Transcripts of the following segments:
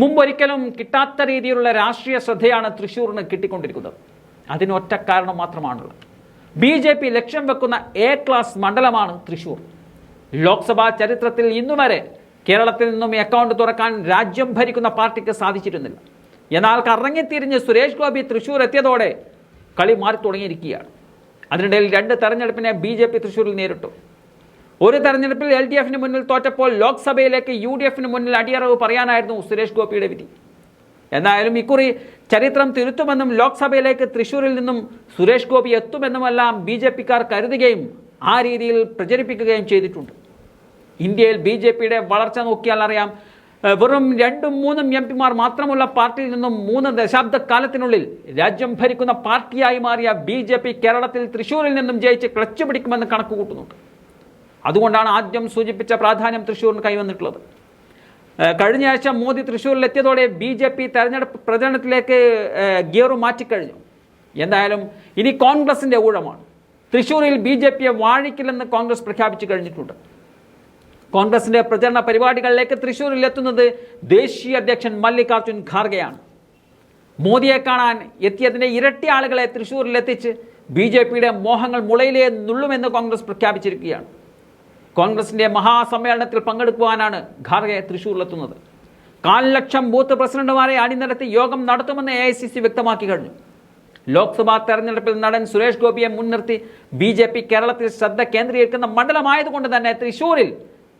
മുമ്പൊരിക്കലും കിട്ടാത്ത രീതിയിലുള്ള രാഷ്ട്രീയ ശ്രദ്ധയാണ് തൃശ്ശൂരിന് കിട്ടിക്കൊണ്ടിരിക്കുന്നത്. അതിനൊറ്റ കാരണം മാത്രമാണുള്ളത്. ബി ജെ പി ലക്ഷ്യം വെക്കുന്ന എ ക്ലാസ് മണ്ഡലമാണ് തൃശ്ശൂർ. ലോക്സഭാ ചരിത്രത്തിൽ ഇന്നുവരെ കേരളത്തിൽ നിന്നും അക്കൗണ്ട് തുറക്കാൻ രാജ്യം ഭരിക്കുന്ന പാർട്ടിക്ക് സാധിച്ചിരുന്നില്ല. എന്നാൽ കറങ്ങിത്തിരിഞ്ഞ് സുരേഷ് ഗോപി തൃശ്ശൂർ എത്തിയതോടെ കളി മാറി തുടങ്ങിയിരിക്കുകയാണ് അതിനിടയിൽ രണ്ട് തെരഞ്ഞെടുപ്പിനെ ബി ജെ പി തൃശ്ശൂരിൽ നേരിട്ടു. ഒരു തെരഞ്ഞെടുപ്പിൽ എൽ ഡി എഫിന് മുന്നിൽ തോറ്റപ്പോൾ ലോക്സഭയിലേക്ക് യു ഡി എഫിന് മുന്നിൽ അടിയറവ് പറയാനായിരുന്നു സുരേഷ് ഗോപിയുടെ വിധി. എന്നായാലും ഇക്കുറി ചരിത്രം തിരുത്തുമെന്നും ലോക്സഭയിലേക്ക് തൃശ്ശൂരിൽ നിന്നും സുരേഷ് ഗോപി എത്തുമെന്നുമെല്ലാം ബി ജെ പിക്കാർ കരുതുകയും ആ രീതിയിൽ പ്രചരിപ്പിക്കുകയും ചെയ്തിട്ടുണ്ട്. ഇന്ത്യയിൽ ബി ജെ പിയുടെ വളർച്ച നോക്കിയാൽ അറിയാം. വെറും രണ്ടും മൂന്നും എം പിമാർ മാത്രമുള്ള പാർട്ടിയിൽ നിന്നും മൂന്ന് ദശാബ്ദക്കാലത്തിനുള്ളിൽ രാജ്യം ഭരിക്കുന്ന പാർട്ടിയായി മാറിയ ബി കേരളത്തിൽ തൃശ്ശൂരിൽ നിന്നും ജയിച്ച് ക്ലച്ച് പിടിക്കുമെന്ന് കണക്ക് കൂട്ടുന്നുണ്ട് അതുകൊണ്ടാണ് ആദ്യം സൂചിപ്പിച്ച പ്രാധാന്യം തൃശ്ശൂരിന് കൈവന്നിട്ടുള്ളത്. കഴിഞ്ഞയാഴ്ച മോദി തൃശ്ശൂരിലെത്തിയതോടെ ബി ജെ പി തെരഞ്ഞെടുപ്പ് പ്രചരണത്തിലേക്ക് ഗിയറു മാറ്റിക്കഴിഞ്ഞു. എന്തായാലും ഇനി കോൺഗ്രസിന്റെ ഊഴമാണ്. തൃശ്ശൂരിൽ ബി ജെ പിയെ വാഴിക്കില്ലെന്ന് കോൺഗ്രസ് പ്രഖ്യാപിച്ചു കഴിഞ്ഞിട്ടുണ്ട്. കോൺഗ്രസിന്റെ പ്രചരണ പരിപാടികളിലേക്ക് തൃശ്ശൂരിൽ എത്തുന്നത് ദേശീയ അധ്യക്ഷൻ മല്ലികാർജുൻ ഖാർഗെയാണ്. മോദിയെ കാണാൻ എത്തിയതിന്റെ ഇരട്ടി ആളുകളെ തൃശ്ശൂരിൽ എത്തിച്ച് ബി ജെ പിയുടെ മോഹങ്ങൾ മുളയിലേ നുള്ളുമെന്ന് കോൺഗ്രസ് പ്രഖ്യാപിച്ചിരിക്കുകയാണ്. കോൺഗ്രസിന്റെ മഹാസമ്മേളനത്തിൽ പങ്കെടുക്കുവാനാണ് ഖാർഗെ തൃശ്ശൂരിലെത്തുന്നത് കാൽ ലക്ഷം ബൂത്ത് പ്രസിഡന്റുമാരെ അണിനിരത്തി യോഗം നടത്തുമെന്ന് എ ഐ സി സി വ്യക്തമാക്കി കഴിഞ്ഞു. ലോക്സഭാ തെരഞ്ഞെടുപ്പിൽ നടൻ സുരേഷ് ഗോപിയെ മുൻനിർത്തി ബി ജെ പി കേരളത്തിൽ ശ്രദ്ധ കേന്ദ്രീകരിക്കുന്ന മണ്ഡലമായതുകൊണ്ട് തന്നെ തൃശൂരിൽ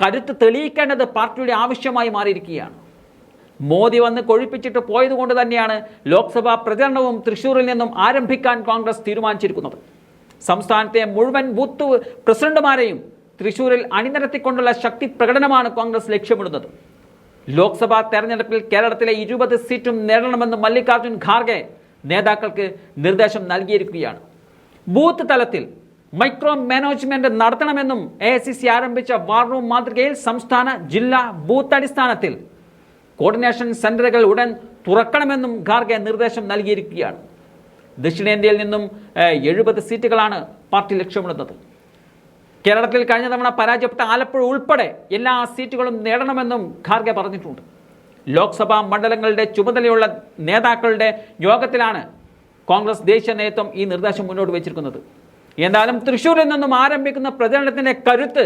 കരുത്ത് തെളിയിക്കേണ്ടത് പാർട്ടിയുടെ ആവശ്യമായി മാറിയിരിക്കുകയാണ്. മോദി വന്ന് കൊഴിപ്പിച്ചിട്ട് പോയതുകൊണ്ട് തന്നെയാണ് ലോക്സഭാ പ്രചരണവും തൃശൂരിൽ നിന്നും ആരംഭിക്കാൻ കോൺഗ്രസ് തീരുമാനിച്ചിരിക്കുന്നത്. സംസ്ഥാനത്തെ മുഴുവൻ ബൂത്ത് പ്രസിഡന്റുമാരെയും തൃശ്ശൂരിൽ അണിനിരത്തിക്കൊണ്ടുള്ള ശക്തി പ്രകടനമാണ് കോൺഗ്രസ് ലക്ഷ്യമിടുന്നത്. ലോക്സഭാ തെരഞ്ഞെടുപ്പിൽ കേരളത്തിലെ ഇരുപത് സീറ്റും നേടണമെന്ന് മല്ലികാർജുൻ ഖാർഗെ നേതാക്കൾക്ക് നിർദ്ദേശം നൽകിയിരിക്കുകയാണ്. ബൂത്ത് തലത്തിൽ മൈക്രോ മാനേജ്മെന്റ് നടത്തണമെന്നും എ ആരംഭിച്ച വാർ റൂം മാതൃകയിൽ സംസ്ഥാന ജില്ലാ ബൂത്ത് അടിസ്ഥാനത്തിൽ കോർഡിനേഷൻ സെന്ററുകൾ ഉടൻ തുറക്കണമെന്നും ഖാർഗെ നിർദ്ദേശം നൽകിയിരിക്കുകയാണ്. ദക്ഷിണേന്ത്യയിൽ നിന്നും എഴുപത് സീറ്റുകളാണ് പാർട്ടി ലക്ഷ്യമിടുന്നത്. കേരളത്തിൽ കഴിഞ്ഞ തവണ പരാജയപ്പെട്ട ആലപ്പുഴ ഉൾപ്പെടെ എല്ലാ സീറ്റുകളും നേടണമെന്നും ഖാർഗെ പറഞ്ഞിട്ടുണ്ട്. ലോക്സഭാ മണ്ഡലങ്ങളുടെ ചുമതലയുള്ള നേതാക്കളുടെ യോഗത്തിലാണ് കോൺഗ്രസ് ദേശീയ നേതൃത്വം ഈ നിർദ്ദേശം മുന്നോട്ട് വെച്ചിരിക്കുന്നത്. എന്തായാലും തൃശ്ശൂരിൽ നിന്നും ആരംഭിക്കുന്ന പ്രചരണത്തിന്റെ കരുത്ത്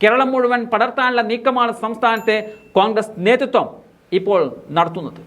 കേരളം മുഴുവൻ പടർത്താനുള്ള നീക്കമാണ് സംസ്ഥാനത്തെ കോൺഗ്രസ് നേതൃത്വം ഇപ്പോൾ നടത്തുന്നത്.